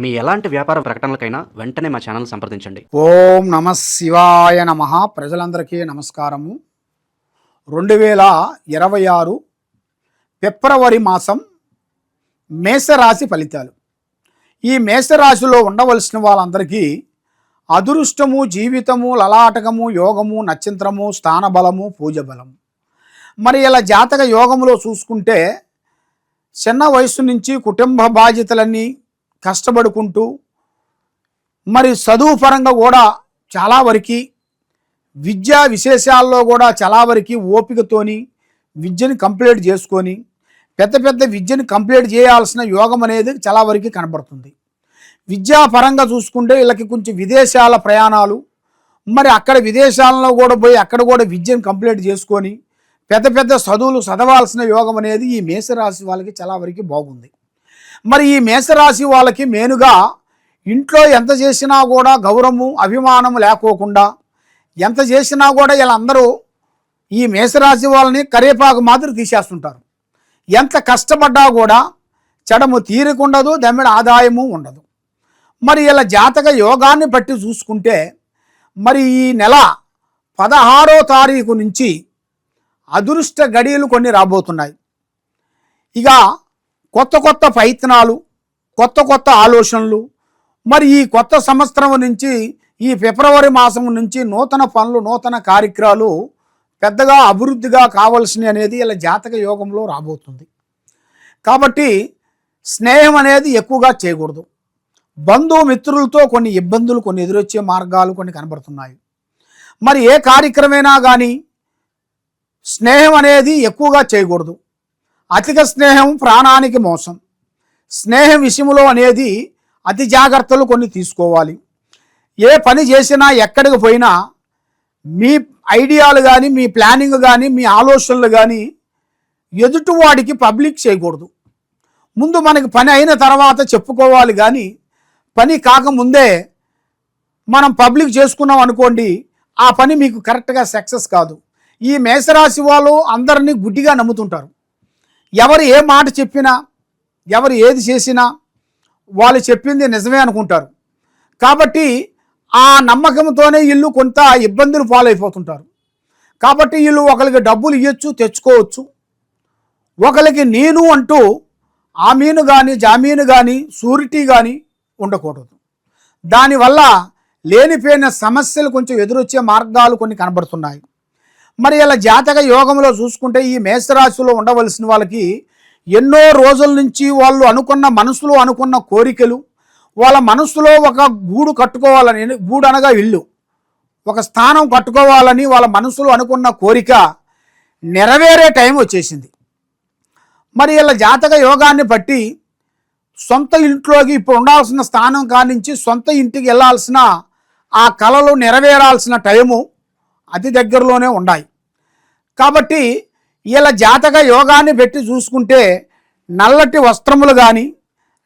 మీ ఎలాంటి వ్యాపార ప్రకటనలకైనా వెంటనే మా ఛానల్ సంప్రదించండి. ఓం నమ శివాయ నమ. ప్రజలందరికీ నమస్కారము. రెండు వేల ఇరవై ఆరు ఫిబ్రవరి మాసం మేషరాశి ఫలితాలు. ఈ మేషరాశిలో ఉండవలసిన వాళ్ళందరికీ అదృష్టము జీవితము లలాటకము యోగము నక్షత్రము స్థానబలము పూజ బలము మరి ఇలా జాతక యోగములో చూసుకుంటే చిన్న వయసు నుంచి కుటుంబ బాధ్యతలన్నీ కష్టపడుకుంటూ మరి చదువు పరంగా కూడా చాలా వరకు విద్యా విశేషాల్లో కూడా చాలా వరకు ఓపికతోని విద్యను కంప్లీట్ చేసుకొని పెద్ద పెద్ద విద్యను కంప్లీట్ చేయాల్సిన యోగం అనేది చాలా వరకు కనబడుతుంది. విద్యాపరంగా చూసుకుంటే వీళ్ళకి కొంచెం విదేశాల ప్రయాణాలు మరి అక్కడ విదేశాలలో కూడా పోయి అక్కడ కూడా విద్యను కంప్లీట్ చేసుకొని పెద్ద పెద్ద చదువులు చదవాల్సిన యోగం అనేది ఈ మేషరాశి వాళ్ళకి చాలా వరకు బాగుంది. మరి ఈ మేషరాశి వాళ్ళకి మేనుగా ఇంట్లో ఎంత చేసినా కూడా గౌరవము అభిమానము లేకోకుండా ఎంత చేసినా కూడా వీళ్ళందరూ ఈ మేషరాశి వాళ్ళని కరేపాకు మాదిరి తీసేస్తుంటారు. ఎంత కష్టపడ్డా కూడా చెడము తీరికుండదు దమ్మిడ ఆదాయము ఉండదు. మరి ఇలా జాతక యోగాన్ని బట్టి చూసుకుంటే మరి ఈ నెల పదహారో తారీఖు నుంచి అదృష్ట గడియలు కొన్ని రాబోతున్నాయి. ఇక కొత్త కొత్త ప్రయత్నాలు కొత్త కొత్త ఆలోచనలు మరి ఈ కొత్త సంవత్సరం నుంచి ఈ ఫిబ్రవరి మాసం నుంచి నూతన పనులు నూతన కార్యక్రమాలు పెద్దగా అభివృద్ధిగా కావాల్సినవి అనేది ఇలా జాతక యోగంలో రాబోతుంది. కాబట్టి స్నేహం అనేది ఎక్కువగా చేయకూడదు. బంధుమిత్రులతో కొన్ని ఇబ్బందులు కొన్ని ఎదురొచ్చే మార్గాలు కొన్ని కనబడుతున్నాయి. మరి ఏ కార్యక్రమైనా కానీ స్నేహం అనేది ఎక్కువగా చేయకూడదు. అధిక స్నేహం ప్రాణానికి మోసం. స్నేహం విషయంలో అనేది అతి జాగ్రత్తలు కొన్ని తీసుకోవాలి. ఏ పని చేసినా ఎక్కడికి పోయినా మీ ఐడియాలు కానీ మీ ప్లానింగ్ కానీ మీ ఆలోచనలు కానీ ఎదుటివాడికి పబ్లిక్ చేయకూడదు. ముందు మనకి పని అయిన తర్వాత చెప్పుకోవాలి కానీ పని కాకముందే మనం పబ్లిక్ చేసుకున్నాం అనుకోండి ఆ పని మీకు కరెక్ట్గా సక్సెస్ కాదు. ఈ మేషరాశి వాళ్ళు అందరినీ గుడ్డిగా నమ్ముతుంటారు. ఎవరు ఏ మాట చెప్పినా ఎవరు ఏది చేసినా వాళ్ళు చెప్పింది నిజమే అనుకుంటారు. కాబట్టి ఆ నమ్మకంతోనే వీళ్ళు కొంత ఇబ్బందులు పాలైపోతుంటారు. కాబట్టి వీళ్ళు ఒకరికి డబ్బులు ఇవ్వచ్చు తెచ్చుకోవచ్చు. ఒకరికి నేను అంటూ ఆమీను కానీ జామీను కానీ సూరిటీ కానీ ఉండకూడదు. దానివల్ల లేనిపోయిన సమస్యలు కొంచెం ఎదురొచ్చే మార్గాలు కొన్ని కనబడుతున్నాయి. మరి ఇలా జాతక యోగంలో చూసుకుంటే ఈ మేషరాశిలో ఉండవలసిన వాళ్ళకి ఎన్నో రోజుల నుంచి వాళ్ళు అనుకున్న మనసులో అనుకున్న కోరికలు వాళ్ళ మనసులో ఒక గూడు కట్టుకోవాలని గూడు అనగా ఇల్లు. ఒక స్థానం కట్టుకోవాలని వాళ్ళ మనసులో అనుకున్న కోరిక నెరవేరే టైం వచ్చేసింది. మరి ఇలా జాతక యోగాన్ని బట్టి సొంత ఇంట్లోకి ఇప్పుడు ఉండాల్సిన స్థానం కానించి సొంత ఇంటికి వెళ్ళాల్సిన ఆ కళలు నెరవేరాల్సిన టైము అతి దగ్గరలోనే ఉన్నాయి. కాబట్టి ఇలా జాతక యోగాన్ని పెట్టి చూసుకుంటే నల్లటి వస్త్రములు కానీ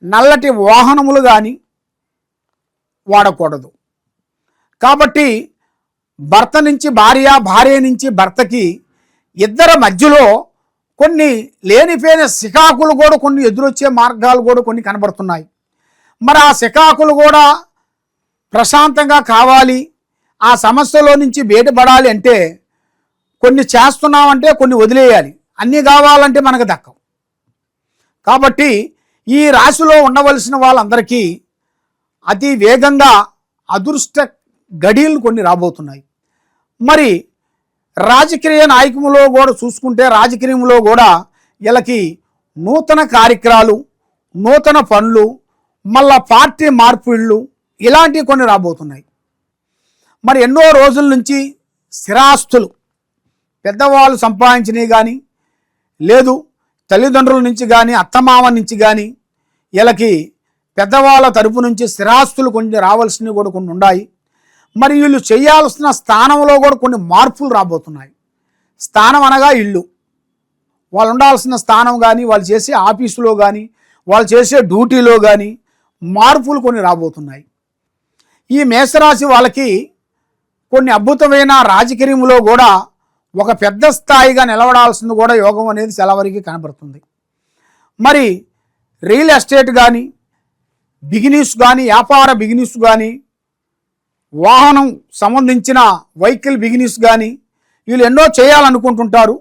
నల్లటి వాహనములు కానీ వాడకూడదు. కాబట్టి భర్త నుంచి భార్య భార్య నుంచి భర్తకి ఇద్దరి మధ్యలో కొన్ని లేనిపోయిన శికాకులు కూడా కొన్ని ఎదురొచ్చే మార్గాలు కూడా కొన్ని కనబడుతున్నాయి. మరి ఆ శికాకులు కూడా ప్రశాంతంగా కావాలి ఆ సమస్యలో నుంచి బయటపడాలి అంటే కొన్ని చేస్తున్నామంటే కొన్ని వదిలేయాలి. అన్నీ కావాలంటే మనకు దక్కవు కాబట్టి ఈ రాశిలో ఉండవలసిన వాళ్ళందరికీ అతి వేగంగా అదృష్ట గడియలు కొన్ని రాబోతున్నాయి. మరి రాజకీయ నాయకుములో కూడా చూసుకుంటే రాజకీయంలో కూడా వీళ్ళకి నూతన కార్యక్రమాలు నూతన పనులు మళ్ళా పార్టీ మార్పిళ్ళు ఇలాంటివి కొన్ని రాబోతున్నాయి. మరి ఎన్నో రోజుల నుంచి స్థిరాస్తులు. పెద్దవాళ్ళు సంపాదించినవి కానీ లేదు తల్లిదండ్రుల నుంచి కానీ అత్తమామ నుంచి కానీ వీళ్ళకి పెద్దవాళ్ళ తరపు నుంచి స్థిరాస్తులు కొన్ని రావాల్సినవి కూడా కొన్ని ఉన్నాయి మరి వీళ్ళు చేయాల్సిన స్థానంలో కూడా కొన్ని మార్పులు రాబోతున్నాయి. స్థానం అనగా ఇల్లు. వాళ్ళు ఉండాల్సిన స్థానం కానీ వాళ్ళు చేసే ఆఫీసులో కానీ వాళ్ళు చేసే డ్యూటీలో కానీ మార్పులు కొన్ని రాబోతున్నాయి. ఈ మేషరాశి వాళ్ళకి కొన్ని అద్భుతమైన రాజకీయంలో కూడా ఒక పెద్ద స్థాయిగా నిలబడాల్సింది కూడా యోగం అనేది చాలా వరకు కనబడుతుంది. మరి రియల్ ఎస్టేట్ కానీ బిగినీస్ కానీ వ్యాపార బిగినీస్ కానీ వాహనం సంబంధించిన వెహికల్ బిగినీస్ కానీ వీళ్ళు ఎన్నో చేయాలనుకుంటుంటారు.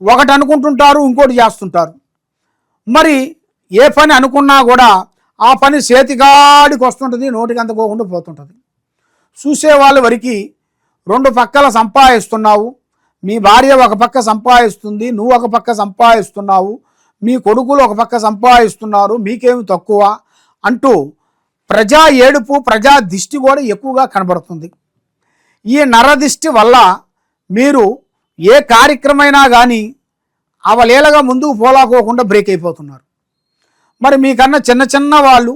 ఒకటి అనుకుంటుంటారు ఇంకోటి చేస్తుంటారు. మరి ఏ పని అనుకున్నా కూడా ఆ పని చేతిగాడికి వస్తుంటుంది నోటికి అందుకోకుండా పోతుంటుంది. చూసే వాళ్ళ వరకు రెండు పక్కల సంపాదిస్తున్నావు మీ భార్య ఒక పక్క సంపాదిస్తుంది నువ్వు ఒక పక్క సంపాదిస్తున్నావు మీ కొడుకులు ఒక పక్క సంపాదిస్తున్నారు మీకేమి తక్కువ అంటూ ప్రజా ఏడుపు ప్రజా దిష్టి కూడా ఎక్కువగా కనబడుతుంది. ఈ నరదిష్టి వల్ల మీరు ఏ కార్యక్రమైనా కానీ అవలీలగా ముందుకు పోలాకోకుండా బ్రేక్ అయిపోతున్నారు. మరి మీకన్నా చిన్న చిన్న వాళ్ళు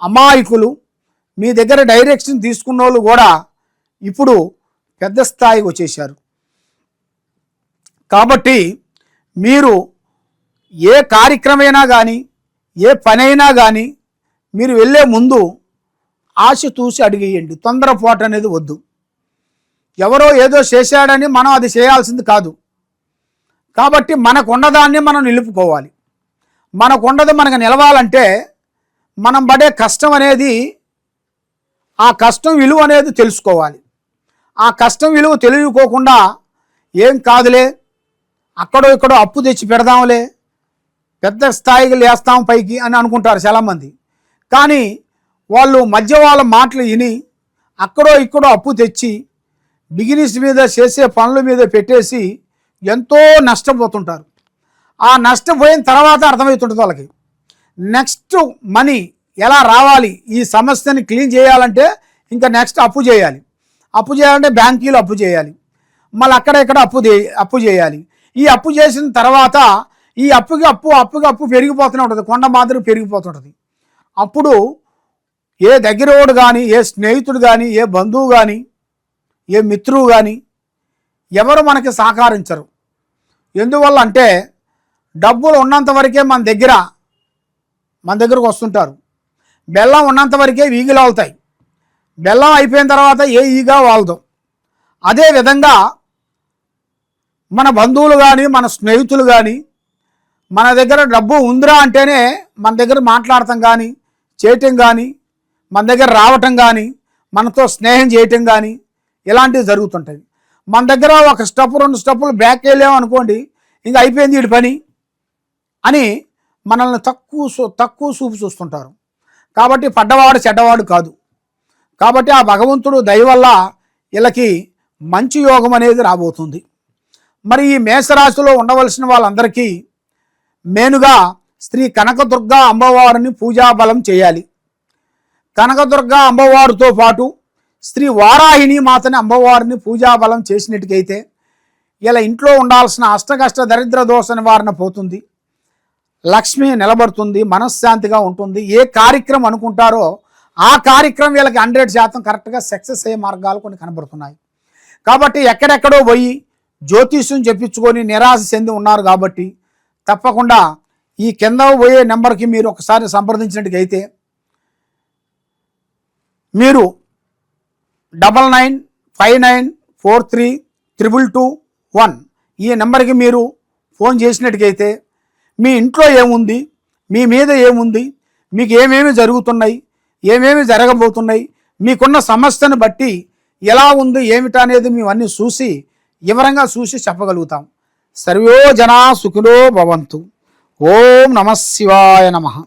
అమాయకులు మీ దగ్గర డైరెక్షన్ తీసుకున్న వాళ్ళు కూడా ఇప్పుడు పెద్ద స్థాయికి వచ్చేసారు కాబట్టి మీరు ఏ కార్యక్రమైనా కానీ ఏ పనైనా కానీ మీరు వెళ్ళే ముందు ఆశ చూసి అడిగేయండి. తొందరపాటు అనేది వద్దు. ఎవరో ఏదో చేశాడని మనం అది చేయాల్సింది కాదు. కాబట్టి మనకున్నదాన్ని మనం నిలుపుకోవాలి. మనకున్నది మనకు నిలవాలంటే మనం పడే కష్టం అనేది ఆ కష్టం విలువ అనేది తెలుసుకోవాలి. ఆ కష్టం విలువ తెలియకోకుండా ఏం కాదులే అక్కడో ఇక్కడో అప్పు తెచ్చి పెడదాంలే పెద్ద స్థాయికి లేస్తాం పైకి అని అనుకుంటారు చాలామంది. కానీ వాళ్ళు మధ్య వాళ్ళ మాటలు విని అక్కడో ఇక్కడో అప్పు తెచ్చి బిజినెస్ మీద చేసే పనుల మీద పెట్టేసి ఎంతో నష్టపోతుంటారు. ఆ నష్టపోయిన తర్వాత అర్థమవుతుంటుంది వాళ్ళకి. నెక్స్ట్ మనీ ఎలా రావాలి? ఈ సమస్యని క్లీన్ చేయాలంటే ఇంకా నెక్స్ట్ అప్పు చేయాలి. అప్పు చేయాలంటే బ్యాంకీలో అప్పు చేయాలి. మళ్ళీ అక్కడ ఇక్కడ అప్పు అప్పు చేయాలి. ఈ అప్పు చేసిన తర్వాత ఈ అప్పుకి అప్పు అప్పుకి అప్పు పెరిగిపోతూనే ఉంటుంది. కొండ మాదిరి పెరిగిపోతుంటుంది. అప్పుడు ఏ దగ్గరవాడు కానీ ఏ స్నేహితుడు కానీ ఏ బంధువు కానీ ఏ మిత్రువు కానీ ఎవరు మనకి సహకరించరు. ఎందువల్ల అంటే డబ్బులు ఉన్నంత వరకే మన దగ్గర మన దగ్గరకు వస్తుంటారు. బెల్లం ఉన్నంత వరకే ఈగలు అవుతాయి. బెల్లం అయిపోయిన తర్వాత ఏ ఈగ వాళ్దాం అదే విధంగా మన బంధువులు కానీ మన స్నేహితులు కానీ మన దగ్గర డబ్బు ఉందిరా అంటేనే మన దగ్గర మాట్లాడటం కానీ చేయటం కానీ మన దగ్గర రావటం కానీ మనతో స్నేహం చేయటం కానీ ఇలాంటివి జరుగుతుంటాయి. మన దగ్గర ఒక స్టెప్ రెండు స్టెప్పులు బ్యాక్ వెళ్ళాం అనుకోండి ఇంకా అయిపోయింది వీడి పని అని మనల్ని తక్కువ తక్కువ చూపు చూస్తుంటారు. కాబట్టి పడ్డవాడు చెడ్డవాడు కాదు. కాబట్టి ఆ భగవంతుడు దయ వల్ల వీళ్ళకి మంచి యోగం అనేది రాబోతుంది. మరి ఈ మేషరాశిలో ఉండవలసిన వాళ్ళందరికీ మెయిన్గా శ్రీ కనకదుర్గ అమ్మవారిని పూజాబలం చేయాలి. కనకదుర్గ అమ్మవారితో పాటు శ్రీ వారాహిణి మాతని అమ్మవారిని పూజాబలం చేసినట్టుకైతే ఇలా ఇంట్లో ఉండాల్సిన అష్టకష్ట దరిద్ర దోష నివారణ పోతుంది. లక్ష్మి నిలబడుతుంది మనశ్శాంతిగా ఉంటుంది. ఏ కార్యక్రమం అనుకుంటారో ఆ కార్యక్రమం వీళ్ళకి హండ్రెడ్ శాతం కరెక్ట్గా సక్సెస్ అయ్యే మార్గాలు కొన్ని కనబడుతున్నాయి. కాబట్టి ఎక్కడెక్కడో పోయి జ్యోతిష్యం చెప్పించుకొని నిరాశ చెంది ఉన్నారు కాబట్టి తప్పకుండా ఈ కింద పోయే నెంబర్కి మీరు ఒకసారి సంప్రదించినట్టుగైతే మీరు double nine five nine four three triple two one ఈ నెంబర్కి మీరు ఫోన్ చేసినట్టుగైతే మీ ఇంట్లో ఏముంది? మీ మీద ఏముంది? మీకు ఏమేమి జరుగుతున్నాయి? ఏమేమి జరగబోతున్నాయి? మీకున్న సమస్యను బట్టి ఎలా ఉంది ఏమిటా అనేది మేము అన్నీ చూసి వివరంగా చూసి చెప్పగలుగుతాం. సర్వో జనా సుఖినో భవంతు. ఓం నమ శివాయ నమః.